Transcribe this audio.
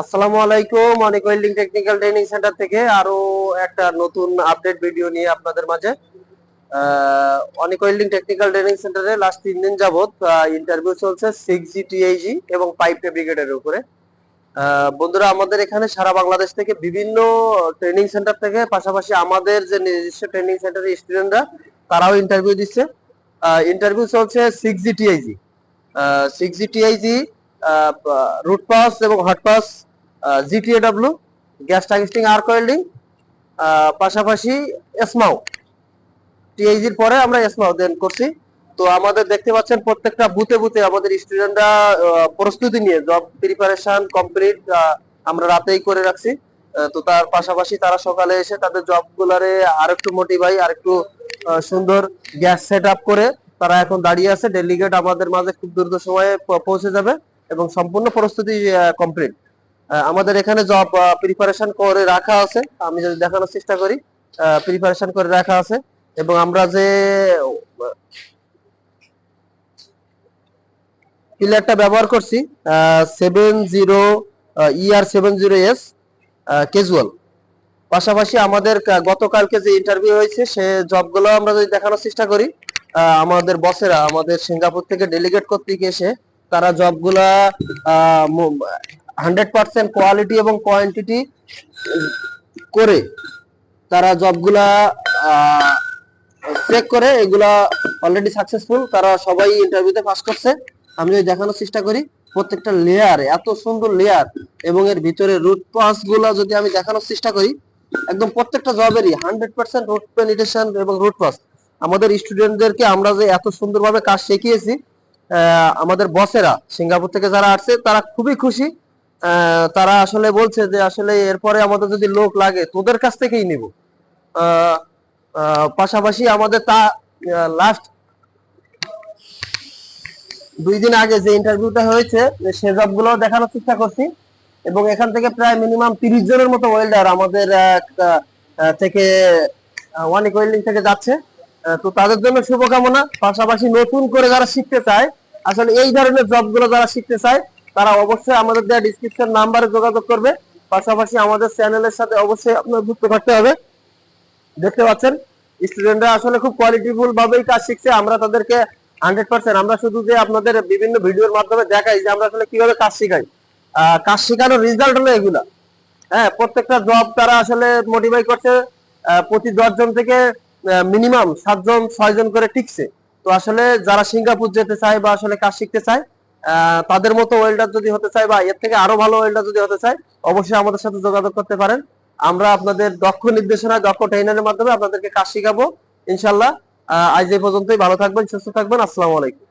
আসসালামু আলাইকুম, অনেক ওয়েল্ডিং টেকনিক্যাল ট্রেনিং সেন্টার থেকে আরও একটা নতুন আপডেট ভিডিও নিয়ে আপনাদের মাঝে। অনেক ওয়েল্ডিং টেকনিক্যাল ট্রেনিং সেন্টারে লাস্ট তিন দিন যাবত ইন্টারভিউ চলছে সিক্স জি টিআইজি এবং পাইপ ফেব্রিকেটের উপরে। বন্ধুরা, আমাদের এখানে সারা বাংলাদেশ থেকে বিভিন্ন ট্রেনিং সেন্টার থেকে, পাশাপাশি আমাদের যে নিজস্ব ট্রেনিং সেন্টারের স্টুডেন্টরা তারাও ইন্টারভিউ দিচ্ছে। ইন্টারভিউ চলছে six G TIG six G TIG root pass এবং hot pass GTAW gas tungsten arc welding পাশাপাশি এসমাও টিআইজির পরে আমরা এসমাও দেন করছি। তো আমাদের দেখতে পাচ্ছেন প্রত্যেকটা বুথে বুথে আমাদের স্টুডেন্টরা প্রস্তুতি নিয়ে জব প্রিপারেশন কমপ্লিট আমরা রাতেই করে রাখছি। তো তার পাশাপাশি তারা সকালে এসে তাদের জব গুলারে আরেকটু মোটিভাই আরেকটু আহ, সুন্দর গ্যাস সেট আপ করে তারা এখন দাঁড়িয়ে আছে। ডেলিগেট আমাদের মাঝে খুব দ্রুত সময়ে পৌঁছে যাবে এবং সম্পূর্ণ প্রস্তুতি কমপ্লিট আমাদের এখানে জব প্রিপারেশন করে রাখা আছে। আমি যদি দেখানোর চেষ্টা করি প্রিপারেশন করে রাখা আছে। এবং আমরা যে পিলারটা ব্যবহার করছি seven zero ER seven zero S casual পাশাপাশি আমাদের গতকালকে যে ইন্টারভিউ হয়েছে, সে জবগুলো আমরা যদি দেখানোর চেষ্টা করি আমাদের বসেরা আমাদের সিঙ্গাপুর থেকে ডেলিগেট করতে গিয়ে এসে তারা জবগুলা হান্ড্রেড পার্সেন্ট কোয়ালিটি এবং কোয়ান্টিটি করে তারা জবগুলা চেক করে, এগুলা অলরেডি সাকসেসফুল তারা সবাই ইন্টারভিউতে পাস করছে। আমি যদি দেখানোর চেষ্টা করি, প্রত্যেকটা লেয়ার এত সুন্দর লেয়ার এবং এর ভিতরে রুট পাসগুলা যদি আমি দেখানোর চেষ্টা করি, একদম প্রত্যেকটা জবেরই হান্ড্রেড পার্সেন্ট রুট পেনিটেশন এবং রুট পাস আমাদের স্টুডেন্টদেরকে আমরা যে এত সুন্দরভাবে কাজ শিখিয়েছি আমাদের বসেরা সিঙ্গাপুর থেকে যারা আসছে, তারা খুবই খুশি। তারা আসলে বলছে যে আসলে এরপরে আমাদের যদি লোক লাগে, তোদের কাছ থেকেই নিব। পাশাপাশি আমাদের তা লাস্ট দুই দিন আগে যে ইন্টারভিউটা হয়েছে সে জবগুলো দেখানোর চেষ্টা করছি। এবং এখান থেকে প্রায় মিনিমাম তিরিশ জনের মতো ওয়েল্ডার আমাদের থেকে অনেক ওয়েল্ডিং থেকে যাচ্ছে। তো তাদের জন্য শুভকামনা। পাশাপাশি নতুন করে যারা শিখতে চায়, আসলে এই ধরনের জবগুলো যারা শিখতে চায় তারা অবশ্যই আমাদের দেওয়া ডিসক্রিপশন নাম্বারে যোগাযোগ করবে। পাশাপাশি আমাদের চ্যানেলের সাথে অবশ্যই আপনার যুক্ত থাকতে হবে। দেখতে পাচ্ছেন স্টুডেন্টরা আসলে খুব কোয়ালিটিফুল ভাবেই কাজ শিখছে। আমরা তাদেরকে হান্ড্রেড পার্সেন্ট আমরা শুধু যে আপনাদের বিভিন্ন ভিডিওর মাধ্যমে দেখাই যে আমরা আসলে কীভাবে কাজ শিখাই। কাজ শেখানোর রেজাল্ট হলো এগুলা। হ্যাঁ প্রত্যেকটা জব তারা আসলে মোটিভাই করছে প্রতি দশজন থেকে মিনিমাম সাতজন, ছয়জন করে টিকছে। তো আসলে যারা সিঙ্গাপুর যেতে চায় বা আসলে কাজ শিখতে চায় তাদের মতো ওয়েল্ডার যদি হতে চায় বা এর থেকে আরও ভালো ওয়েল্ডার যদি হতে চায়, অবশ্যই আমাদের সাথে যোগাযোগ করতে পারেন। আমরা আপনাদের দক্ষ নির্দেশনা, দক্ষ ট্রেনারের মাধ্যমে আপনাদেরকে কাজ শিখাবো। ইনশাল্লাহ আজ এই পর্যন্তই। ভালো থাকবেন, সুস্থ থাকবেন। আসসালামু আলাইকুম।